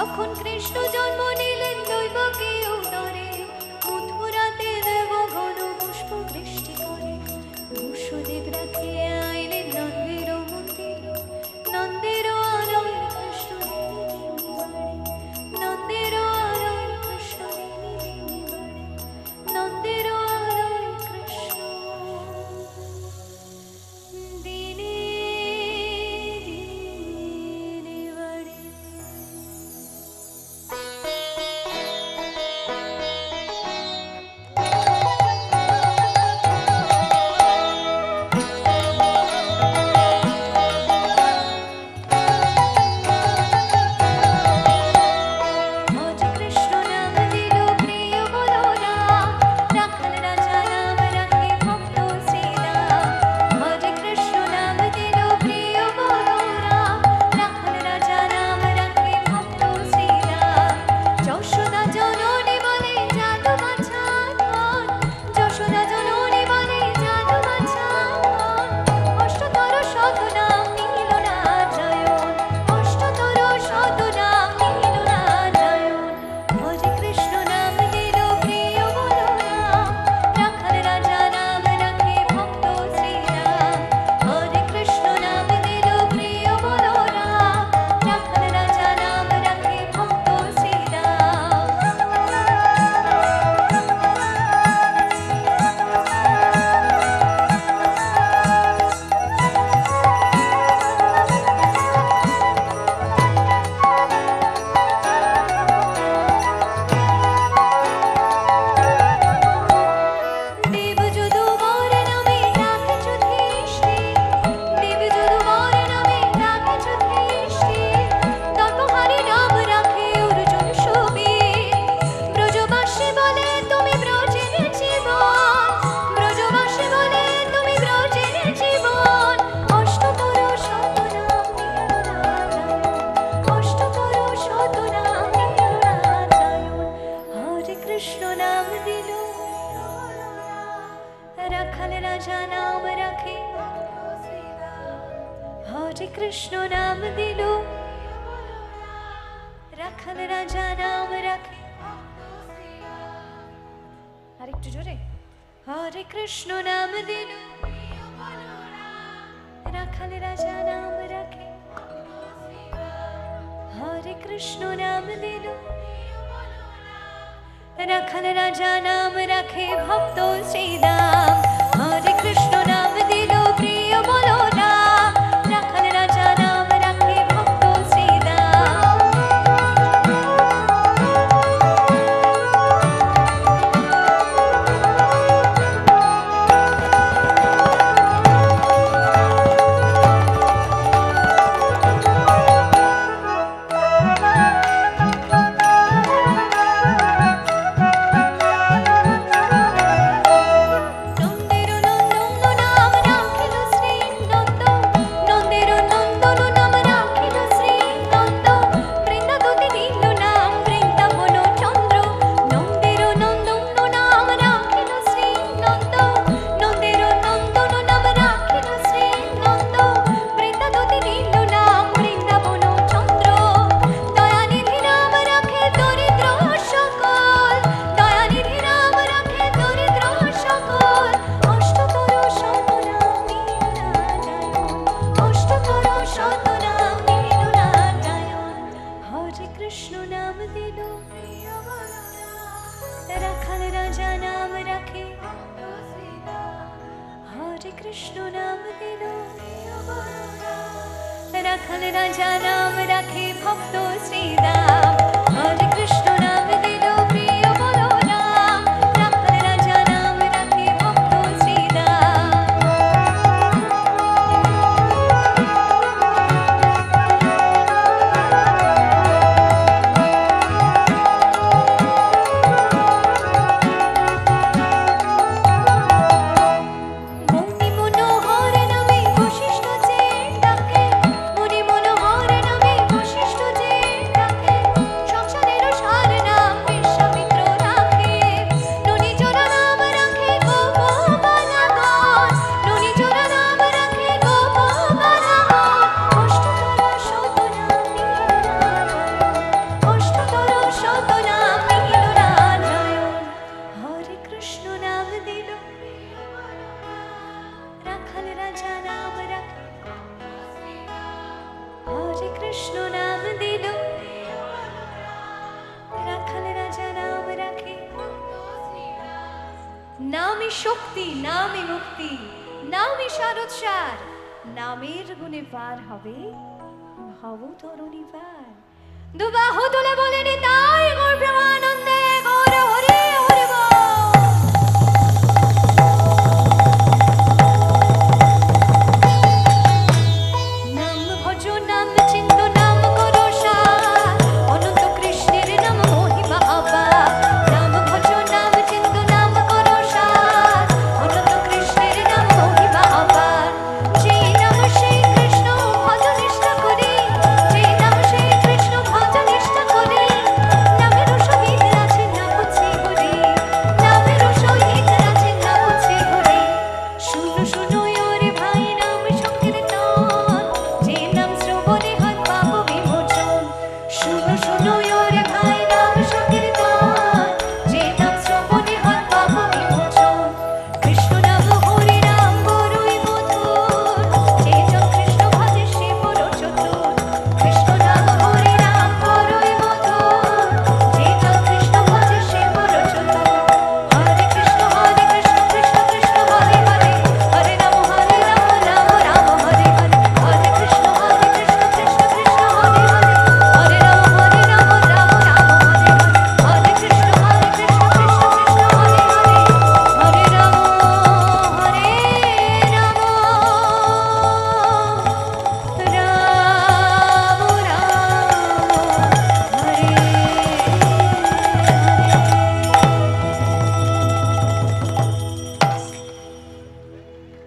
যখন কৃষ্ণ জন্ম নিলে কৃষ্ণ নাম দিল রাখাল রাজা নাম রাখে আর একটু জোরে হরে কৃষ্ণ নাম দিল রাখাল রাজা নাম রাখে হরে কৃষ্ণ নাম দিল রাখাল রাজা নাম রাখে ভক্ত শ্রীরাম दिलो रखल राजा नाम रखे हरे कृष्ण नाम दिलो रखल राजा नाम रखे, भक्तों श्री কৃষ্ণ নাম শক্তি মুক্তি সার নামের গুণে পার হবে ভব পার। দুবাহু তোলা বলেনি, তাই গোর প্রমাণ